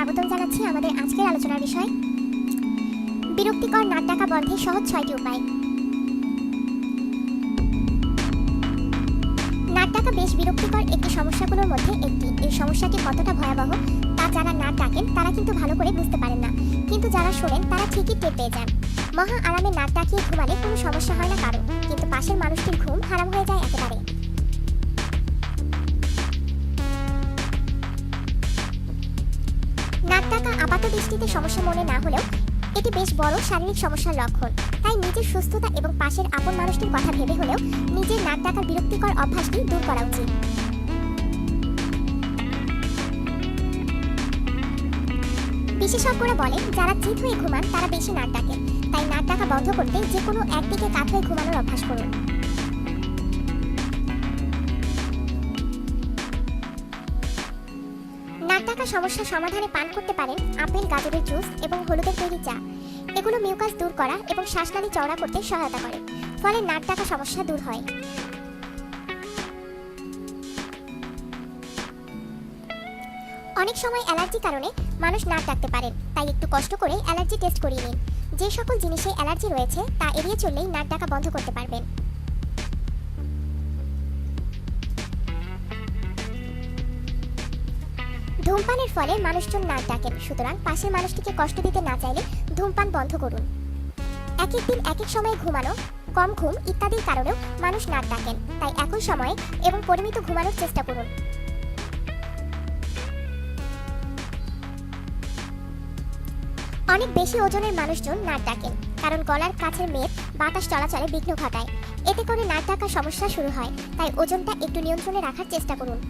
স্বাগতম জানাচ্ছি আমাদের আজকের আলোচনার বিষয়। বিরক্তিকর নাক ডাকা বন্ধে সহজ ছয়টি উপায়। নাক ডাকা বেশ বিরক্তিকর একটি সমস্যাগুলোর মধ্যে একটি। এই সমস্যাটি কতটা ভয়াবহ, তা যারা নাক ডাকেন, তারা কিন্তু ভালো করে বুঝতে পারেন না। কিন্তু যারা শোনেন, তারা ঠিকই টের পেয়ে যান। মহা আরামে নাক ডাকিয়ে ঘুমালে কোনো সমস্যা হয় না কারও। কিন্তু পাশে দৃষ্টিতে সমস্যা মনে না হলেও এটি বেশ বড় শারীরিক সমস্যার লক্ষণ। তাই নিজের সুস্থতা এবং পাশের আপন মানুষটির কথা ভেবে হলেও নিজের নাক ডাকার বিরক্তিকর অভ্যাসটি দূর করা উচিত। বিশেষজ্ঞরা বলেন, যারা চিত হয়ে ঘুমান, তারা বেশি নাক ডাকে। তাই নাক ডাকা বন্ধ করতে যে কোনো একদিকে কাত হয়ে ঘুমানোর অভ্যাস করুন। ডাকা সমস্যা সমাধানে পান করতে পারেন আপেল, গাজরের জুস এবং হলুদের তৈরি চা। এগুলো মিউকাস দূর করা এবং শ্বাসনালী চওড়া করতে সহায়তা করে, ফলে নাক ডাকা সমস্যা দূর হয়। অনেক সময় অ্যালার্জি কারণে মানুষ নাক ডাকতে পারেন, তাই একটু কষ্ট করে অ্যালার্জি টেস্ট করিয়ে নিন। যে সকল জিনিসে অ্যালার্জি রয়েছে, তা এড়িয়ে চললেই নাক ডাকা বন্ধ করতে পারবেন। ধূমপানের ফলে মানুষজন নাক ডাকেন সুতরাং পাশের মানুষটিকে কষ্ট দিতে না চাইলে ধূমপান বন্ধ করুন। এক এক দিন, এক এক সময়ে ঘুমানো, কম ঘুম ইত্যাদির কারণেও মানুষ নাক ডাকেন। তাই একই সময়ে এবং পরিমিত ঘুমানোর চেষ্টা করুন। অনেক বেশি ওজনের মানুষজন নাক ডাকেন, কারণ গলার কাছের মেদ বাতাস চলাচলে বিঘ্ন ঘটায়। এতে করে নাক ডাকার সমস্যা শুরু হয়। তাই ওজনটা একটু নিয়ন্ত্রণে রাখার চেষ্টা করুন।